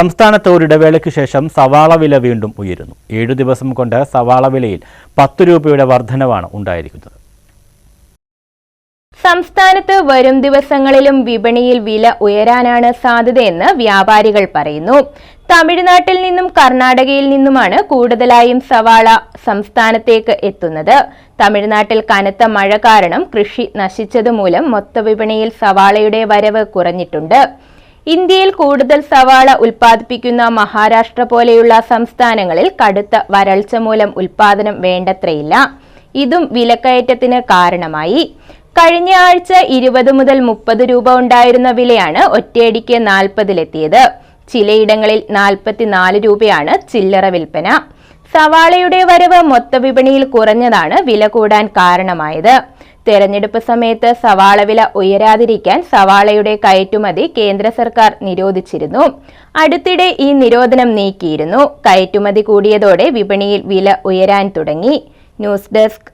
സംസ്ഥാനത്ത് ഒരിടവേളയ്ക്ക് ശേഷം സവാള വില വീണ്ടും ഉയരുന്നു. ഏഴു ദിവസം കൊണ്ട് സവാള വിലയിൽ പത്ത് രൂപയുടെ വർധനവാണ് ഉണ്ടായിരിക്കുന്നത്. സംസ്ഥാനത്ത് വരും ദിവസങ്ങളിലും വിപണിയിൽ വില ഉയരാനാണ് സാധ്യതയെന്ന് വ്യാപാരികൾ പറയുന്നു. തമിഴ്നാട്ടിൽ നിന്നും കർണാടകയിൽ നിന്നുമാണ് കൂടുതലായും സവാള സംസ്ഥാനത്തേക്ക് എത്തുന്നത്. തമിഴ്നാട്ടിൽ കനത്ത മഴ കാരണം കൃഷി നശിച്ചതുമൂലം മൊത്തവിപണിയിൽ സവാളയുടെ വരവ് കുറഞ്ഞിട്ടുണ്ട്. ഇന്ത്യയിൽ കൂടുതൽ സവാള ഉൽപ്പാദിപ്പിക്കുന്ന മഹാരാഷ്ട്ര പോലെയുള്ള സംസ്ഥാനങ്ങളിൽ കടുത്ത വരൾച്ച മൂലം ഉൽപാദനം വേണ്ടത്രയില്ല. ഇതും വിലക്കയറ്റത്തിന് കാരണമായി. കഴിഞ്ഞ ആഴ്ച ഇരുപത് മുതൽ മുപ്പത് രൂപ ഉണ്ടായിരുന്ന വിലയാണ് ഒറ്റയടിക്ക് നാൽപ്പതിലെത്തിയത്. ചിലയിടങ്ങളിൽ നാൽപ്പത്തിനാല് രൂപയാണ് ചില്ലറ വിൽപ്പന. സവാളയുടെ വരവ് മൊത്തവിപണിയിൽ കുറഞ്ഞതാണ് വില കൂടാൻ കാരണമായത്. തെരഞ്ഞെടുപ്പ് സമയത്ത് സവാള വില ഉയരാതിരിക്കാൻ സവാളയുടെ കയറ്റുമതി കേന്ദ്ര സർക്കാർ നിരോധിച്ചിരുന്നു. അടുത്തിടെ ഈ നിരോധനം നീക്കിയിരുന്നു. കയറ്റുമതി കൂടിയതോടെ വിപണിയിൽ വില ഉയരാൻ തുടങ്ങി. News desk